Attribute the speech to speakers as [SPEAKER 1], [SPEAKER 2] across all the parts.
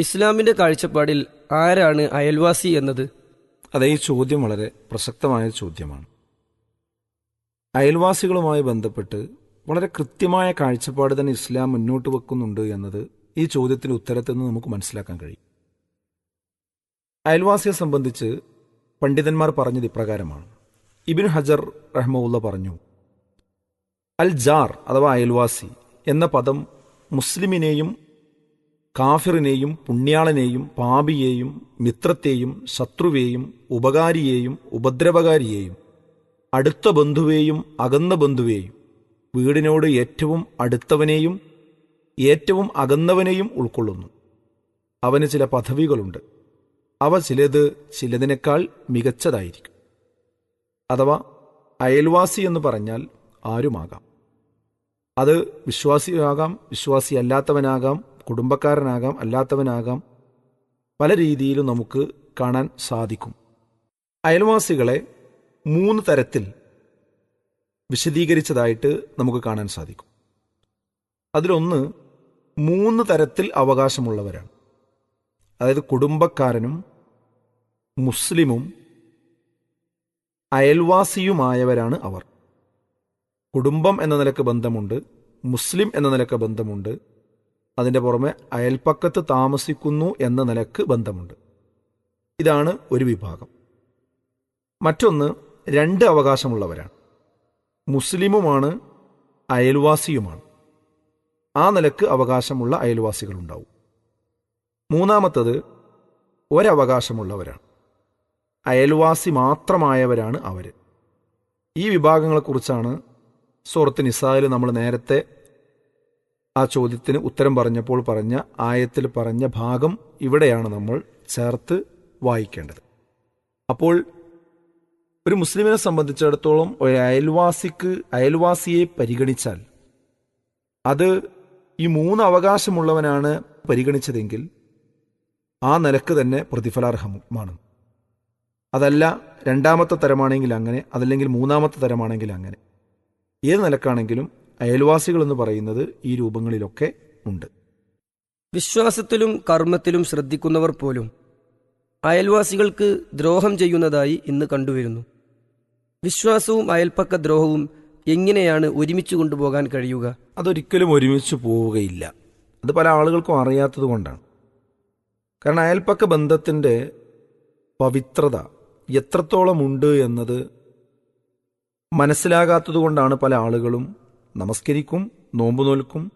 [SPEAKER 1] ഇസ്ലാമിന്റെ കാഴ്ചപ്പാടിൽ ആരാണ് അയൽവാസി എന്നത്?
[SPEAKER 2] അതെ ഈ ചോദ്യം വളരെ പ്രസക്തമായ ചോദ്യമാണ്. അയൽവാസികളുമായി ബന്ധപ്പെട്ട് വളരെ കൃത്യമായ കാഴ്ചപ്പാട് തന്നെ ഇസ്ലാം മുന്നോട്ട് വെക്കുന്നുണ്ട് എന്നത് ഈ ചോദ്യത്തിന് ഉത്തരത്തിൽ നിന്ന് നമുക്ക് മനസ്സിലാക്കാൻ കഴിയും. അയൽവാസിയെ സംബന്ധിച്ച് പണ്ഡിതന്മാർ പറഞ്ഞത് ഇപ്രകാരമാണ്. ഇബിൻ ഹജർ റഹ്മുല്ല പറഞ്ഞു അൽ ജാർ അഥവാ അയൽവാസി എന്ന പദം മുസ്ലിമിനെയും കാഫിറിനെയും പുണ്യാളനെയും പാപിയെയും മിത്രത്തെയും ശത്രുവേയും ഉപകാരിയെയും ഉപദ്രവകാരിയെയും അടുത്ത ബന്ധുവേയും അകന്ന ബന്ധുവേയും വീടിനോട് ഏറ്റവും അടുത്തവനെയും ഏറ്റവും അകന്നവനെയും ഉൾക്കൊള്ളുന്നു. അവന് ചില പദവികളുണ്ട്. അവ ചിലത് ചിലതിനേക്കാൾ മികച്ചതായിരിക്കും. അഥവാ അയൽവാസി എന്ന് പറഞ്ഞാൽ ആരുമാകാം? അത് വിശ്വാസിയാകാം വിശ്വാസിയല്ലാത്തവനാകാം കുടുംബക്കാരനാകാം അല്ലാത്തവനാകാം പല രീതിയിലും നമുക്ക് കാണാൻ സാധിക്കും. അയൽവാസികളെ മൂന്ന് തരത്തിൽ വിശദീകരിച്ചതായിട്ട് നമുക്ക് കാണാൻ സാധിക്കും. അതിലൊന്ന് മൂന്ന് തരത്തിൽ അവകാശമുള്ളവരാണ്. അതായത് കുടുംബക്കാരനും മുസ്ലിമും അയൽവാസിയുമായവരാണ് അവർ. കുടുംബം എന്ന നിലയ്ക്ക് ബന്ധമുണ്ട് മുസ്ലിം എന്ന നിലയ്ക്ക് ബന്ധമുണ്ട് അതിന്റെ പുറമെ അയൽപ്പക്കത്ത് താമസിക്കുന്നു എന്ന നിലയ്ക്ക് ബന്ധമുണ്ട്. ഇതാണ് ഒരു വിഭാഗം. മറ്റൊന്ന് രണ്ട് അവകാശമുള്ളവരാണ്. മുസ്ലിമുമാണ് അയൽവാസിയുമാണ്. ആ നിലയ്ക്ക് അവകാശമുള്ള അയൽവാസികളുണ്ടാവും. മൂന്നാമത്തത് ഒരവകാശമുള്ളവരാണ്. അയൽവാസി മാത്രമായവരാണ് അവർ ഈ വിഭാഗങ്ങളെക്കുറിച്ചാണ് സുഹൃത്ത് നിസായിൽ നമ്മൾ നേരത്തെ ആ ചോദ്യത്തിന് ഉത്തരം പറഞ്ഞപ്പോൾ പറഞ്ഞ ആയത്തിൽ പറഞ്ഞ ഭാഗം ഇവിടെയാണ് നമ്മൾ ചേർത്ത് വായിക്കേണ്ടത്. അപ്പോൾ ഒരു മുസ്ലിമിനെ സംബന്ധിച്ചിടത്തോളം ഒരു അയൽവാസിക്ക് അയൽവാസിയെ പരിഗണിച്ചാൽ അത് ഈ മൂന്ന് അവകാശമുള്ളവനാണ് പരിഗണിച്ചതെങ്കിൽ ആ നിലയ്ക്ക് തന്നെ പ്രതിഫലാർഹമാണ്. അതല്ല രണ്ടാമത്തെ തരമാണെങ്കിൽ അങ്ങനെ അതല്ലെങ്കിൽ മൂന്നാമത്തെ തരമാണെങ്കിൽ അങ്ങനെ. ഏത് നിലക്കാണെങ്കിലും അയൽവാസികൾ എന്ന് പറയുന്നത് ഈ രൂപങ്ങളിലൊക്കെ ഉണ്ട്.
[SPEAKER 1] വിശ്വാസത്തിലും കർമ്മത്തിലും ശ്രദ്ധിക്കുന്നവർ പോലും അയൽവാസികൾക്ക് ദ്രോഹം ചെയ്യുന്നതായി ഇന്ന് കണ്ടുവരുന്നു. വിശ്വാസവും അയൽപ്പക്ക ദ്രോഹവും എങ്ങനെയാണ് ഒരുമിച്ച് കൊണ്ടുപോകാൻ കഴിയുക?
[SPEAKER 2] അതൊരിക്കലും ഒരുമിച്ച് പോവുകയില്ല. അത് പല ആളുകൾക്കും അറിയാത്തത് കൊണ്ടാണ്. കാരണം അയൽപ്പക്ക ബന്ധത്തിന്റെ പവിത്രത എത്രത്തോളം ഉണ്ട് എന്നത് മനസ്സിലാകാത്തത് കൊണ്ടാണ് പല ആളുകളും നമസ്കരിക്കും നോമ്പ് നോൽക്കും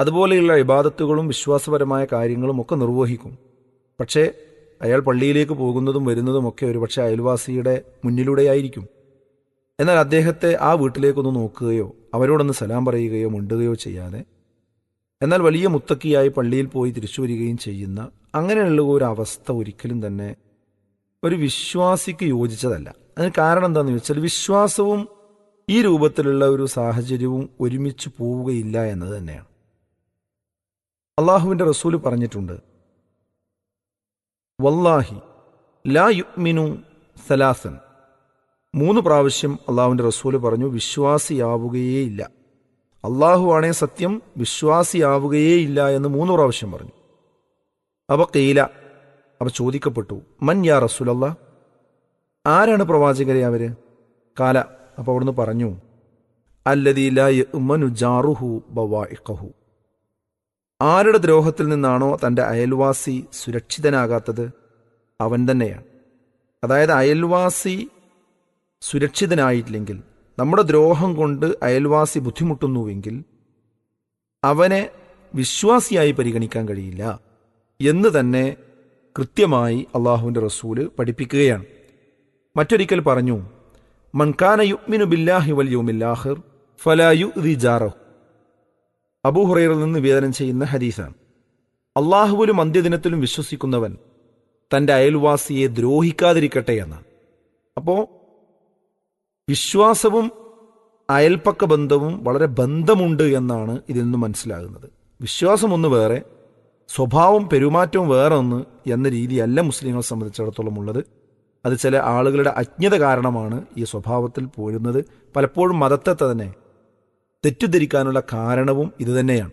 [SPEAKER 2] അതുപോലെയുള്ള ഇബാദത്തുകളും വിശ്വാസപരമായ കാര്യങ്ങളും ഒക്കെ നിർവഹിക്കും. പക്ഷേ അയാൾ പള്ളിയിലേക്ക് പോകുന്നതും വരുന്നതും വരുന്നതുമൊക്കെ ഒരുപക്ഷെ അയൽവാസിയുടെ മുന്നിലൂടെയായിരിക്കും. എന്നാൽ അദ്ദേഹത്തെ ആ വീട്ടിലേക്കൊന്ന് നോക്കുകയോ അവരോടൊന്ന് സലാം പറയുകയോ മുണ്ടുകയോ ചെയ്യാതെ എന്നാൽ വലിയ മുത്തക്കിയായി പള്ളിയിൽ പോയി തിരിച്ചു വരികയും ചെയ്യുന്ന അങ്ങനെയുള്ള ഒരു അവസ്ഥ ഒരിക്കലും തന്നെ ഒരു വിശ്വാസിക്ക് യോജിച്ചതല്ല. അതിന് കാരണം എന്താണെന്ന് വെച്ചാൽ വിശ്വാസവും ഈ രൂപത്തിലുള്ള ഒരു സാഹചര്യവും ഒരുമിച്ച് പോവുകയില്ല എന്നത് തന്നെയാണ്. അള്ളാഹുവിന്റെ റസൂൽ പറഞ്ഞിട്ടുണ്ട് വല്ലാഹി ലാ യുഗ്മിനു സലാസൻ. മൂന്ന് പ്രാവശ്യം അള്ളാഹുവിന്റെ റസൂൽ പറഞ്ഞു വിശ്വാസിയാവുകയേയില്ല. അള്ളാഹു ആണേ സത്യം വിശ്വാസിയാവുകയേയില്ല എന്ന് മൂന്ന് പ്രാവശ്യം പറഞ്ഞു. അവ കെയില അവ ചോദിക്കപ്പെട്ടു മൻ യാ റസൂലല്ലാ? ആരാണ് പ്രവാചകരെ അവർ? കാല അപ്പൊ അവിടുന്ന് പറഞ്ഞു അല്ലദീലു ജാറുഹു ബവാഇഖഹു. ആരുടെ ദ്രോഹത്തിൽ നിന്നാണോ തന്റെ അയൽവാസി സുരക്ഷിതനാകാത്തത് അവൻ തന്നെയാണ്. അതായത് അയൽവാസി സുരക്ഷിതനായിട്ടില്ലെങ്കിൽ നമ്മുടെ ദ്രോഹം കൊണ്ട് അയൽവാസി ബുദ്ധിമുട്ടുന്നുവെങ്കിൽ അവനെ വിശ്വാസിയായി പരിഗണിക്കാൻ കഴിയില്ല എന്ന് തന്നെ കൃത്യമായി അള്ളാഹുവിന്റെ റസൂൽ പഠിപ്പിക്കുകയാണ്. മറ്റൊരിക്കൽ പറഞ്ഞു മൻകാന യുഗ്മിനു ബില്ലാഹി വൽ ഫലായു ജാറഹു. അബൂഹുറയിൽ നിന്ന് വേദനം ചെയ്യുന്ന ഹദീസാണ്. അള്ളാഹുവിലും അന്ത്യദിനത്തിലും വിശ്വസിക്കുന്നവൻ തന്റെ അയൽവാസിയെ ദ്രോഹിക്കാതിരിക്കട്ടെ എന്നാണ്. അപ്പോൾ വിശ്വാസവും അയൽപ്പക്ക ബന്ധവും വളരെ ബന്ധമുണ്ട് എന്നാണ് ഇതിൽ നിന്ന് മനസ്സിലാകുന്നത്. വിശ്വാസം ഒന്ന് വേറെ സ്വഭാവം പെരുമാറ്റവും വേറെ ഒന്ന് എന്ന രീതിയല്ല മുസ്ലിങ്ങളെ സംബന്ധിച്ചിടത്തോളം ഉള്ളത്. അത് ചില ആളുകളുടെ അജ്ഞത കാരണമാണ് ഈ സ്വഭാവത്തിൽ പോരുന്നത്. പലപ്പോഴും മതത്തെ തന്നെ തെറ്റിദ്ധരിക്കാനുള്ള കാരണവും ഇതുതന്നെയാണ്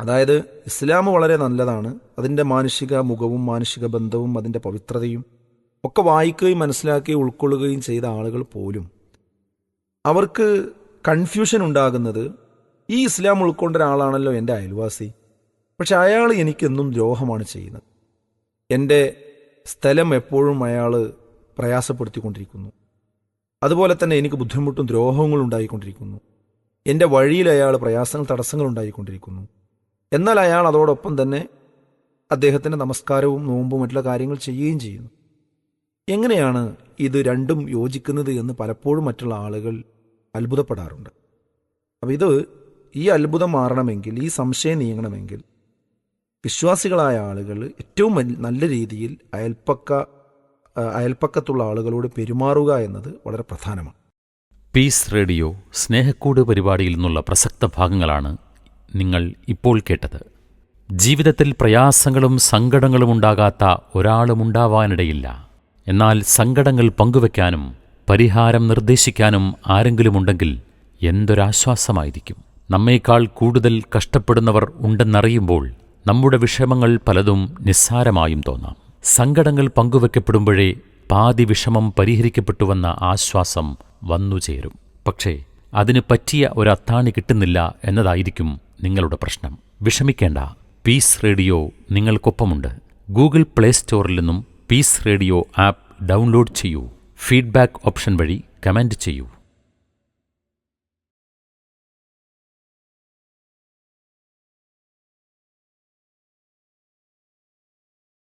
[SPEAKER 2] അതായത് ഇസ്ലാം വളരെ നല്ലതാണ്. അതിന്റെ മാനുഷിക മുഖവും മാനുഷിക ബന്ധവും അതിന്റെ പവിത്രതയും ഒക്കെ വായിക്കുകയും മനസ്സിലാക്കുകയും ഉൾക്കൊള്ളുകയും ചെയ്ത ആളുകൾ പോലും. അവർക്ക് കൺഫ്യൂഷൻ ഉണ്ടാകുന്നത് ഈ ഇസ്ലാം ഉൾക്കൊണ്ട ഒരാളാണല്ലോ എന്റെ അയൽവാസി. പക്ഷെ അയാൾ എനിക്കെന്നും ദ്രോഹമാണ് ചെയ്യുന്നത്. എന്റെ സ്ഥലം എപ്പോഴും അയാൾ പ്രയാസപ്പെടുത്തിക്കൊണ്ടിരിക്കുന്നു. അതുപോലെ തന്നെ എനിക്ക് ബുദ്ധിമുട്ടും ദ്രോഹങ്ങളും ഉണ്ടായിക്കൊണ്ടിരിക്കുന്നു. എന്റെ വഴിയിൽ അയാൾ പ്രയാസങ്ങൾ തടസ്സങ്ങൾ ഉണ്ടായിക്കൊണ്ടിരിക്കുന്നു. എന്നാൽ അയാൾ അതോടൊപ്പം തന്നെ അദ്ദേഹത്തിന്റെ നമസ്കാരവും നോമ്പും മറ്റുള്ള കാര്യങ്ങൾ ചെയ്യുകയും ചെയ്യുന്നു. എങ്ങനെയാണ് ഇത് രണ്ടും യോജിക്കുന്നത് എന്ന് പലപ്പോഴും മറ്റുള്ള ആളുകൾ അത്ഭുതപ്പെടാറുണ്ട്. അപ്പോൾ ഇത് ഈ അത്ഭുതം മാറണമെങ്കിൽ ഈ സംശയം നീങ്ങണമെങ്കിൽ വിശ്വാസികളായ ആളുകൾ ഏറ്റവും നല്ല രീതിയിൽ അയൽപ്പക്ക അയൽപ്പക്കത്തുള്ള ആളുകളോട് പെരുമാറുക എന്നത് വളരെ പ്രധാനമാണ്.
[SPEAKER 3] പീസ് റേഡിയോ സ്നേഹക്കൂട് പരിപാടിയിൽ നിന്നുള്ള പ്രസക്ത ഭാഗങ്ങളാണ് നിങ്ങൾ ഇപ്പോൾ കേട്ടത്. ജീവിതത്തിൽ പ്രയാസങ്ങളും സങ്കടങ്ങളും ഉണ്ടാകാത്ത ഒരാളുമുണ്ടാവാനിടയില്ല എന്നാൽ സങ്കടങ്ങൾ പങ്കുവെക്കാനും പരിഹാരം നിർദ്ദേശിക്കാനും ആരെങ്കിലുമുണ്ടെങ്കിൽ എന്തൊരാശ്വാസമായിരിക്കും? നമ്മേക്കാൾ കൂടുതൽ കഷ്ടപ്പെടുന്നവർ ഉണ്ടെന്നറിയുമ്പോൾ നമ്മുടെ വിഷമങ്ങൾ പലതും നിസ്സാരമായും തോന്നാം. സങ്കടങ്ങൾ പങ്കുവെക്കപ്പെടുമ്പോഴേ പാതി വിഷമം പരിഹരിക്കപ്പെട്ടുവെന്ന ആശ്വാസം വന്നുചേരും പക്ഷേ അതിന് പറ്റിയ ഒരു അത്താണി കിട്ടുന്നില്ല എന്നതായിരിക്കും നിങ്ങളുടെ പ്രശ്നം. വിഷമിക്കേണ്ട. പീസ് റേഡിയോ നിങ്ങൾക്കൊപ്പമുണ്ട്. ഗൂഗിൾ പ്ലേ സ്റ്റോറിൽ നിന്നും പീസ് റേഡിയോ ആപ്പ് ഡൗൺലോഡ് ചെയ്യൂ. ഫീഡ്ബാക്ക് ഓപ്ഷൻ വഴി കമന്റ് ചെയ്യൂ.